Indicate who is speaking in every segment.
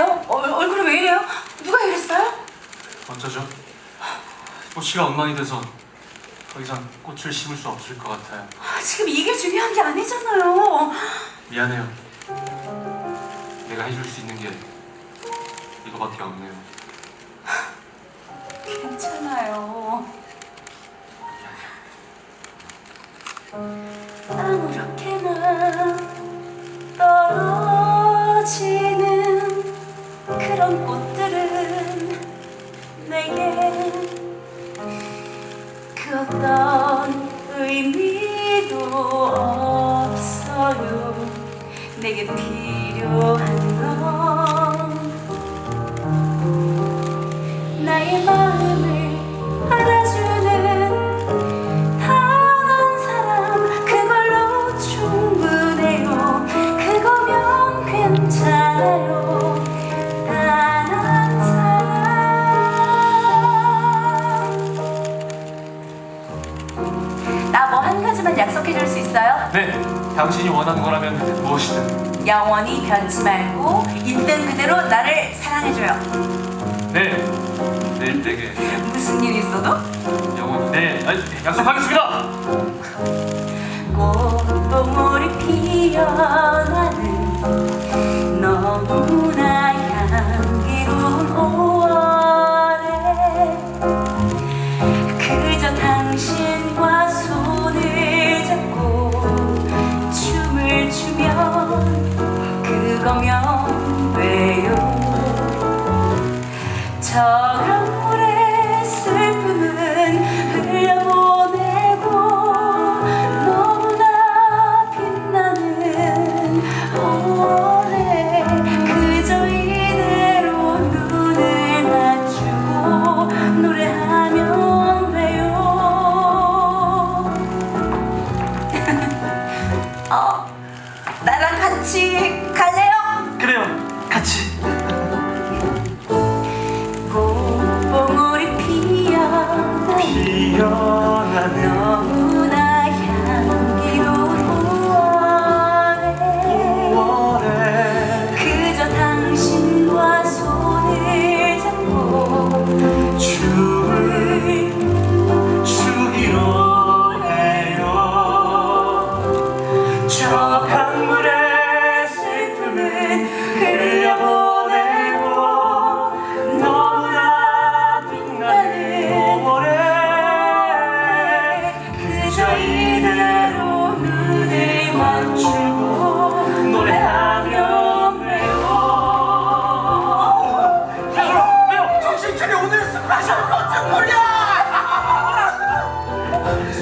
Speaker 1: 왜요? 얼, 얼굴이 왜 이래요? 누가 이랬어요?
Speaker 2: 어쩌죠? 꽃이가 엉망이 돼서 더 이상 꽃을 심을 수 없을 것 같아요.
Speaker 1: 아, 지금 이게 중요한 게 아니잖아요.
Speaker 2: 미안해요. 내가 해줄 수 있는 게 이거밖에 없네요.
Speaker 1: 괜찮아요. 아무렇게 내게 그 어떤 의미도 없어요. 내게 필요한 건
Speaker 2: 네, 당신이 원하는 거라면 무엇이든.
Speaker 1: 영원히 변치 말고 있는 그대로 나를 사랑해줘요
Speaker 2: 네, 내일 내게
Speaker 1: 무슨 일 있어도
Speaker 2: 영원히 네, 아니, 약속하겠습니다.
Speaker 1: 같이 갈래요?
Speaker 2: 그래요, 같이.
Speaker 1: 꽃봉오리 피어나
Speaker 2: 피어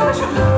Speaker 2: 干什么